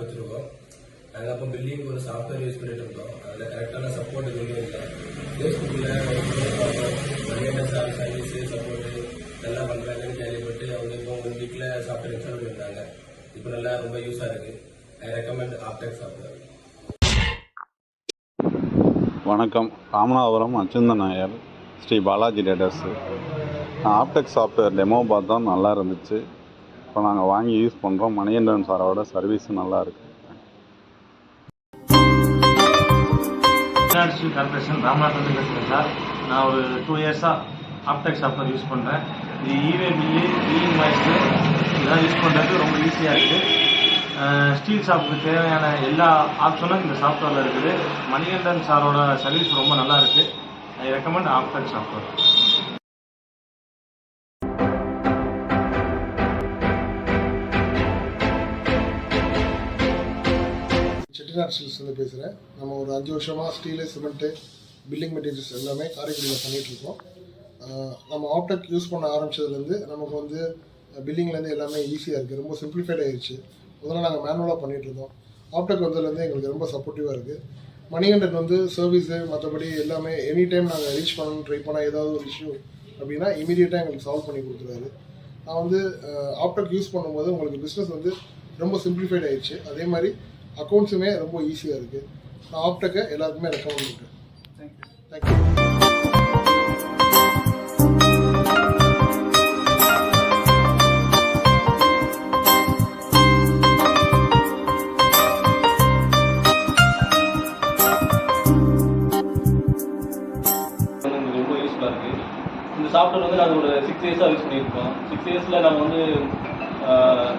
வச்சிருக்கோம் நாங்கள் அப்போ பில்லிங் ஒரு சாஃப்ட்வேர் யூஸ் பண்ணிட்டு இருந்தோம் அதில் கரெக்டான சப்போர்ட் எதுவுமே இல்லை ஃபேஸ்புக்கில் மணியான சார் சர்வீஸ் சப்போர்ட்டு நல்லா பண்ணுறாங்கன்னு கேள்விப்பட்டு அவங்க இப்போ ஒன் வீக்கில் சாஃப்ட்வேர் இன்ஸ்டால் பண்ணியிருந்தாங்க. இப்போ நல்லா ரொம்ப யூஸாக இருக்குது ஐ ரெக்கமெண்ட் ஆப்டெக் சாஃப்ட்வேர் வணக்கம். Ramanathapuram அச்சுந்தன் Nair Sri Balaji traders Aptech software demo பார்த்தோம் நல்லா இருந்துச்சு. இப்போ நாங்கள் வாங்கி யூஸ் பண்ணுறோம் மணிகண்டன் சாரோட சர்வீஸும் நல்லா இருக்குது ஃபினான்ஷியல் கார்பரேஷன் ராமநாதன் பேசுகிறேன் சார். நான் ஒரு டூ இயர்ஸாக ஆப்டெக் சாஃப்ட்வேர் யூஸ் பண்ணுறேன் இது இவே பில்லு வாய்ஸு இதெல்லாம் யூஸ் பண்ணுறது ரொம்ப ஈஸியாக இருக்குது ஸ்டீல் ஷாப்புக்கு தேவையான எல்லா ஆப்ஷனும் இந்த சாஃப்ட்வேரில் இருக்குது. மணிகண்டன் சாரோட சர்வீஸ் ரொம்ப நல்லா இருக்குது I recommend Aptech software Chettinad ஸ்டீல்ஸ்லேருந்து பேசுகிறேன் நம்ம ஒரு அஞ்சு வருஷமாக ஸ்டீலு சிமெண்ட்டு பில்டிங் மெட்டீரியல்ஸ் எல்லாமே காரைக்குடியில் பண்ணிகிட்ருக்கோம் நம்ம ஆப்டெக் யூஸ் பண்ண ஆரம்பிச்சதுலேருந்து நமக்கு வந்து பில்டிங்லேருந்து எல்லாமே ஈஸியாக இருக்குது ரொம்ப சிம்பிளிஃபைட் ஆகிடுச்சு முதல்ல நாங்கள் மேனுவலாக பண்ணிகிட்டு ஆப்டெக் வந்ததுலேருந்து எங்களுக்கு ரொம்ப சப்போர்ட்டிவாக இருக்குது மணிகண்டன் வந்து சர்வீஸு மற்றபடி எல்லாமே எனி டைம் நாங்கள் ரீச் பண்ணணும்னு ட்ரை பண்ணால் ஏதாவது ஒரு இஷ்யூ அப்படின்னா இமீடியட்டாக எங்களுக்கு சால்வ் பண்ணி கொடுத்துருவாரு. நான் வந்து ஆப்டெக் யூஸ் பண்ணும்போது உங்களுக்கு பிஸ்னஸ் வந்து ரொம்ப சிம்பிளிஃபைட் ஆயிடுச்சு அதே மாதிரி அக்கௌண்ட்ஸுமே ரொம்ப ஈஸியாக இருக்குது நான் ஆப்டெக்கை எல்லாருக்குமே ரெக்கமெண்ட் பண்ணுறேன் தேங்க்யூ வந்து எங்களுக்கு ரொம்ப யூஸ்ஃபுல்லாக இருக்குது இந்த சாஃப்ட்வேர் வந்து நாங்கள் ஒரு சிக்ஸ் இயர்ஸாக யூஸ் பண்ணியிருக்கோம். சிக்ஸ் இயர்ஸில் நாங்கள் வந்து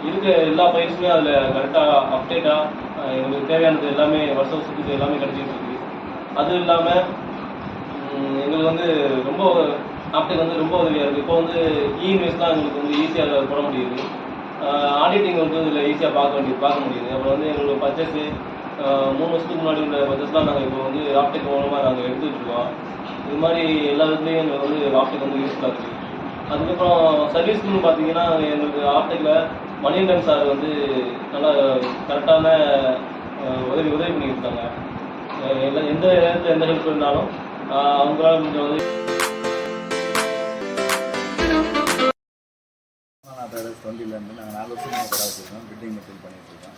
இருக்க எல்லா ஃபைல்ஸுமே அதில் கரெக்டாக அப்டேட்டாக எங்களுக்கு தேவையானது எல்லாமே வருஷ வருஷத்துக்கு எல்லாமே கிடைச்சிட்டு இருக்கு அதுவும் இல்லாமல் எங்களுக்கு வந்து ரொம்ப ஆப்டேக் வந்து ரொம்ப உதவியாக இருக்குது இப்போ வந்து இன்வெஸ்ட்லாம் எங்களுக்கு வந்து ஈஸியாக போட முடியுது. ஆடிட்டிங் வந்து இதில் ஈஸியாக பார்க்க வேண்டியது பார்க்க முடியுது. அப்புறம் வந்து எங்களோட பர்ச்சேஸு மூணு வருஷத்துக்கு முன்னாடி உள்ள பர்ச்சேஸ்லாம் நாங்கள் இப்போ வந்து ஆப்டெக் மூலமாக நாங்கள் எடுத்துகிட்டு இருக்கோம். இது மாதிரி எல்லா விதத்துலையும் எங்களுக்கு வந்து ஆப்டெக் வந்து யூஸ்ஃபுல்லாக இருக்குது அதுக்கப்புறம் சர்வீஸ்னு பார்த்தீங்கன்னா எங்களுக்கு ஆப்டெக்கில் மணிகண்டன் சார் வந்து நல்லா கரெக்டான உதவி உதவி பண்ணியிருக்காங்க. அஹ் எல்லா எந்த நேரத்தில் எந்த ஹெல்ப் இருந்தாலும் அவங்களால முடிஞ்ச உதவி தொண்டிலேருந்து நாங்கள் நாலு வருஷமாக கடை வச்சுருக்கோம். பில்டிங் மெட்டீரியல் பண்ணிகிட்ருக்கோம்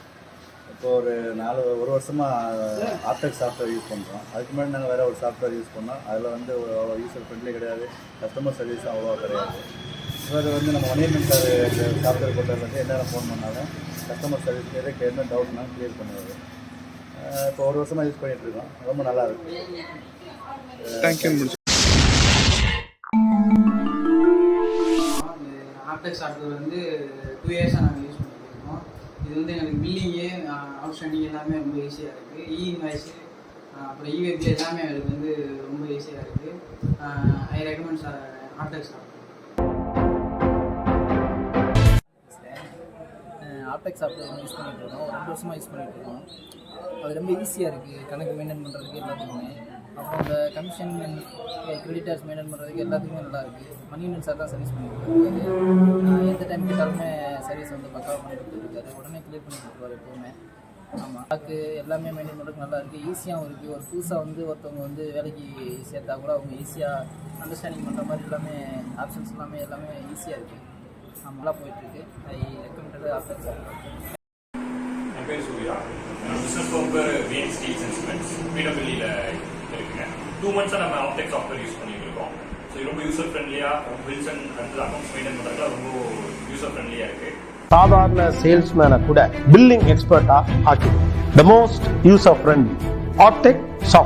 இப்போ ஒரு நாலு ஒரு வருஷமாக ஆப்டெக் சாஃப்ட்வேர் யூஸ் பண்ணுறோம் அதுக்கு முன்னாடி நாங்கள் வேறு ஒரு சாஃப்ட்வேர் யூஸ் பண்ணோம். அதில் வந்து அவ்வளோ யூஸர் ஃப்ரெண்ட்லி கிடையாது. கஸ்டமர் சர்வீஸும் அவ்வளோவா கிடையாது. இவர் வந்து நம்ம மணியன் சார் சாஃப்ட்வேர் போட்டதுலேருந்து என்னென்ன ஃபோன் பண்ணாலும் கஸ்டமர் சர்வீஸ் எதுக்கு என்ன டவுட்னாலும் கிளியர் பண்ணுவார். இப்போ ஒரு வருஷமாக யூஸ் பண்ணிட்டு இருக்கோம். ரொம்ப நல்லா இருக்கு. ஆப்டெக் சாஃப்ட்வேர் வந்து டூ இயர்ஸாக நாங்கள் யூஸ் பண்ணிட்டு இருக்கோம். இது வந்து எங்களுக்கு பில்லிங்கு அவுட்ஸ்டாண்டிங் எல்லாமே ரொம்ப ஈஸியாக இருக்குது இ இன்வாய்ஸு அப்புறம் இவேபி எல்லாமே எங்களுக்கு வந்து ரொம்ப ஈஸியாக இருக்குது I recommend sir Aptech software Aptech software use பண்ணிகிட்டு இருக்கோம் ரெண்டு வருஷமாக யூஸ் பண்ணிகிட்டு இருக்கோம் அது ரொம்ப ஈஸியாக இருக்குது கணக்கு மெயின்டைன் பண்ணுறதுக்கு எல்லாத்துக்குமே. அப்புறம் அந்த கமிஷன் கிரெடிட்டர்ஸ் மெயின்டைன் பண்ணுறதுக்கு எல்லாத்துக்குமே நல்லா இருக்குது மணியன் சார் தான் சர்வீஸ் பண்ணிட்டு எந்த டைம் கேட்டாலுமே சர்வீஸ் வந்து பக்காவாக பண்ணி கொடுத்துருக்காரு உடனே கிளியர் பண்ணி கொடுத்துருவார் எப்போவுமே. ஆமாம் அதுக்கு எல்லாமே மெயின்டைன் பண்ணுறதுக்கு நல்லா இருக்குது ஈஸியாகவும் இருக்குது ஒரு புதுசாக வந்து ஒருத்தவங்க வந்து வேலைக்கு சேர்த்தா கூட அவங்க ஈஸியாக அண்டர்ஸ்டாண்டிங் பண்ணுற மாதிரி எல்லாமே ஆப்ஷன்ஸ் எல்லாமே எல்லாமே ஈஸியாக இருக்குது நல்லா போயிட்டுருக்கு. ஐ ரெக்கமெண்டட் ஆப்டெக் சாஃப்ட்வேர் என் பேர் சூர்யா. பிஸ்னஸ் ஃபோம் பேர் விஎன் ஸ்டீல்ஸ் அண்ட் சிமெண்ட்ஸ் பீடபிள்யூல இருக்குங்க டூ மந்த்ஸாக நம்ம ஆப்டெக் சாஃப்ட்வேர் யூஸ் பண்ணிட்டு இருக்கோம். ஸோ ரொம்ப யூசர் ஃப்ரெண்ட்லியாக அண்ட் அடுத்தது அக்கௌண்ட்ஸ் மெயின்டைன் பண்ணுறதுக்கு ரொம்ப யூசர் ஃப்ரெண்ட்லியாக இருக்குது சாதாரண சேல்ஸ்மேனை கூட பில்லிங் எக்ஸ்பர்ட்டா ஆக்கி the most user friendly Aptech soft